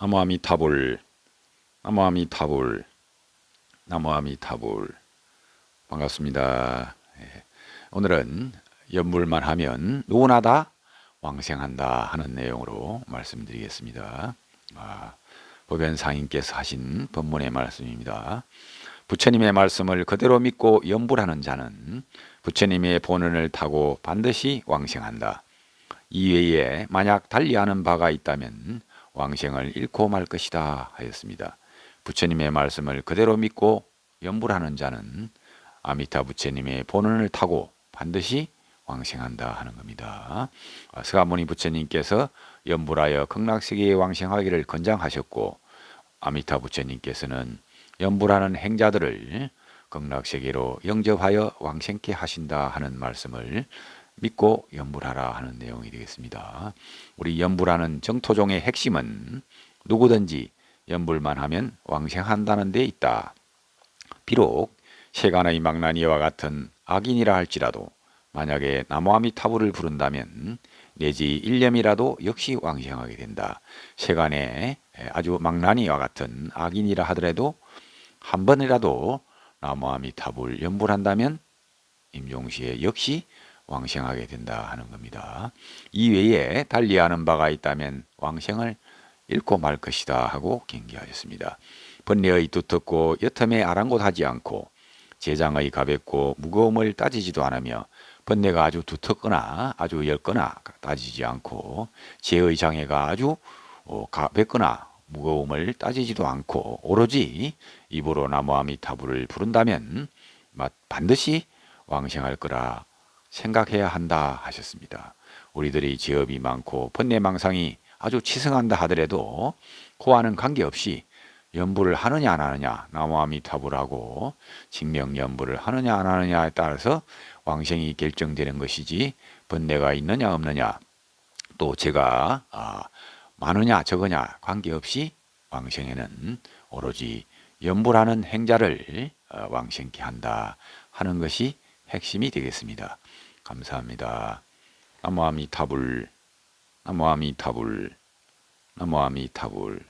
나무아미타불 나무아미타불 나무아미타불 반갑습니다. 예. 오늘은 연물만 하면 누구나 다 왕생한다 하는 내용으로 말씀드리겠습니다. 아, 법연 상인께서 하신 법문의 말씀입니다. 부처님의 말씀을 그대로 믿고 연불하는 자는 부처님의 본원을 타고 반드시 왕생한다. 이외에 만약 달리하는 바가 있다면 왕생을 잃고 말 것이다 하였습니다. 부처님의 말씀을 그대로 믿고 연불하는 자는 아미타 부처님의 본원을 타고 반드시 왕생한다 하는 겁니다. 아, 스가모니 부처님께서 연불하여 극락세계에 왕생하기를 권장하셨고 아미타 부처님께서는 연불하는 행자들을 극락세계로 영접하여 왕생케 하신다 하는 말씀을 믿고 연불하라 하는 내용이 되겠습니다. 우리 연불하는 정토종의 핵심은 누구든지 연불만 하면 왕생한다는 데 있다. 비록 세간의 망나니와 같은 악인이라 할지라도 만약에 나무아미타불을 부른다면 내지 일념이라도 역시 왕생하게 된다. 세간에 아주 망나니와 같은 악인이라 하더라도 한 번이라도 나무아미타불 연불한다면 임종시에 역시 왕생하게 된다 하는 겁니다. 이 외에 달리하는 바가 있다면 왕생을 잃고 말 것이다 하고 경계하였습니다. 번뇌의 두텁고 여텀에 아랑곳하지 않고 재장의 가볍고 무거움을 따지지도 않으며 번뇌가 아주 두텁거나 아주 엷거나 따지지 않고 재의 장애가 아주 어, 가볍거나 무거움을 따지지도 않고 오로지 입으로 나무아미타불을 부른다면 반드시 왕생할 거라 생각해야 한다 하셨습니다. 우리들이 지업이 많고 번뇌망상이 아주 치성한다 하더라도 그와는 관계없이 연부를 하느냐 안 하느냐 나무아미타불 하고 직명 연부를 하느냐 안 하느냐에 따라서 왕생이 결정되는 것이지 번뇌가 있느냐 없느냐 또 제가 아, 많으냐 적으냐 관계없이 왕생에는 오로지 연불하는 행자를 어, 왕생케 한다 하는 것이 핵심이 되겠습니다. 감사합니다. 나무아미타불 나무아미타불 나무아미타불